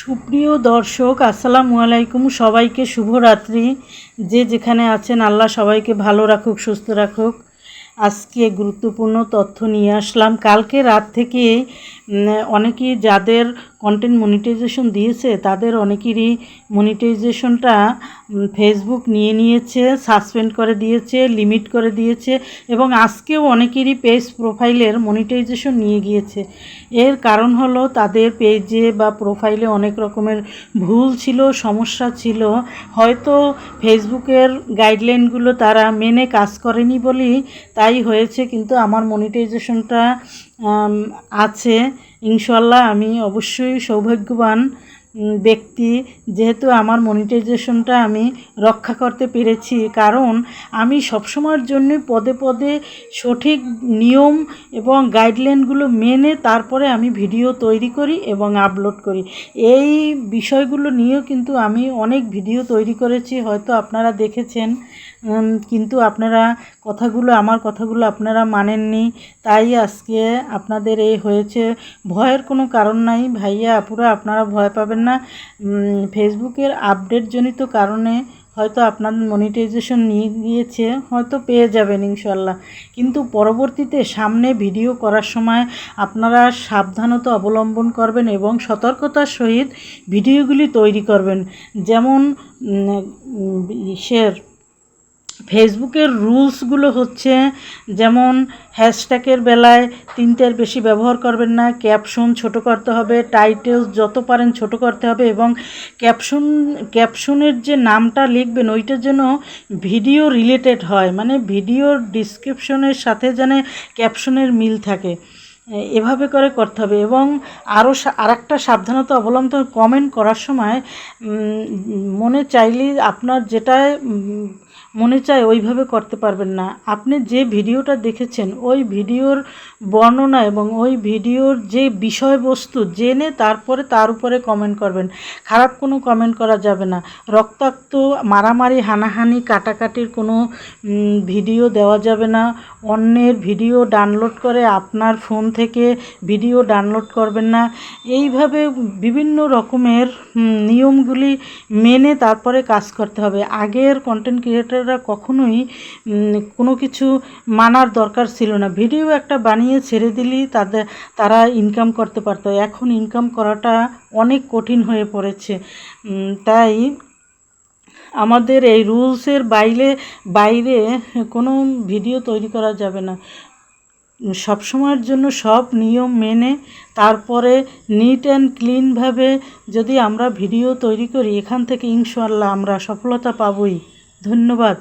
সুপ্রিয় দর্শক, আসসালামু আলাইকুম। সবাইকে শুভরাত্রি। যে যেখানে আছেন, আল্লাহ সবাইকে ভালো রাখুক, সুস্থ রাখুক। আজকে গুরুত্বপূর্ণ তথ্য নিয়ে আসলাম। কালকে রাত থেকে অনেকেই যাদের কন্টেন্ট মনিটাইজেশন দিয়েছে, তাদের অনেকেরই মনিটাইজেশনটা ফেসবুক নিয়ে নিয়েছে সাসপেন্ড করে দিয়েছে লিমিট করে দিয়েছে এবং আজকেও অনেকেরই পেজ প্রোফাইলের মনিটাইজেশন নিয়ে গিয়েছে। এর কারণ হলো তাদের পেজে বা প্রোফাইলে অনেক রকমের ভুল ছিল, সমস্যা ছিল। হয়তো ফেসবুকের গাইডলাইনগুলো তারা মেনে কাজ করেনি বলেই তাই হয়েছে, কিন্তু আমার মনিটাইজেশনটা আছে। ইনশাল্লাহ আমি অবশ্যই সৌভাগ্যবান ব্যক্তি। যেহেতু আমার মনিটাইজেশনটা আমি রক্ষা করতে পেরেছি, কারণ আমি সবসময়ের জন্য পদে পদে সঠিক নিয়ম এবং গাইডলাইনগুলো মেনে তারপরে আমি ভিডিও তৈরি করি এবং আপলোড করি। এই বিষয়গুলো নিয়েও কিন্তু আমি অনেক ভিডিও তৈরি করেছি, হয়তো আপনারা দেখেছেন। কিন্তু আপনারা কথাগুলো, আমার কথাগুলো আপনারা মানেননি। তাই আজকে আপনাদের এই হয়েছে। ভয়ের কোনো কারণ নাই। ভাইয়া, আপুরা, আপনারা ভয় পাবেন না। ফেসবুকের আপডেটজনিত কারণে হয়তো আপনার মনিটাইজেশন নিয়ে গিয়েছে, হয়তো পেয়ে যাবেন ইনশাল্লাহ কিন্তু পরবর্তীতে সামনে ভিডিও করার সময় আপনারা সাবধানতা অবলম্বন করবেন এবং সতর্কতার সহিত ভিডিওগুলি তৈরি করবেন। যেমন ইসের ফেসবুকের রুলসগুলো হচ্ছে, যেমন হ্যাশট্যাগের বেলায় তিনটের বেশি ব্যবহার করবেন না, ক্যাপশন ছোট করতে হবে, টাইটেলস যত পারেন ছোট করতে হবে এবং ক্যাপশন, ক্যাপশনের যে নামটা লিখবেন ওইটা যেন ভিডিও রিলেটেড হয় মানে ভিডিওর ডিসক্রিপশনের সাথে যেন ক্যাপশনের মিল থাকে। এভাবে করে করতে হবে এবং আরও আরেকটা সাবধানতা অবলম্বন কমেন্ট করার সময় মনে চাইলেই আপনার যেটা মনে চায় ওইভাবে করতে পারবেন না। আপনি যে ভিডিওটা দেখেছেন, ওই ভিডিওর বর্ণনা এবং ওই ভিডিওর যে বিষয়বস্তু জেনে তারপরে তার উপরে কমেন্ট করবেন। খারাপ কোনো কমেন্ট করা যাবে না। রক্তাক্ত, মারামারি, হানাহানি, কাটাকাটির কোনো ভিডিও দেওয়া যাবে না। অন্যের ভিডিও ডাউনলোড করে আপনার ফোন থেকে ভিডিও ডাউনলোড করবেন না। এইভাবে বিভিন্ন রকমের নিয়মগুলি মেনে তারপরে কাজ করতে হবে। আগের কন্টেন্ট ক্রিয়েটাররা কখনোই কোনো কিছু মানার দরকার ছিল না। ভিডিও একটা বানিয়ে ছেড়ে দিলেই তাদের তারা ইনকাম করতে পারতো। এখন ইনকাম করাটা অনেক কঠিন হয়ে পড়েছে। তাই আমাদের এই রুলসের বাইরে বাইরে কোনো ভিডিও তৈরি করা যাবে না। সব সময়ের জন্য সব নিয়ম মেনে তারপরে নিট অ্যান্ড ক্লিনভাবে যদি আমরা ভিডিও তৈরি করি, এখান থেকে ইনশাল্লাহ আমরা সফলতা পাবই। ধন্যবাদ।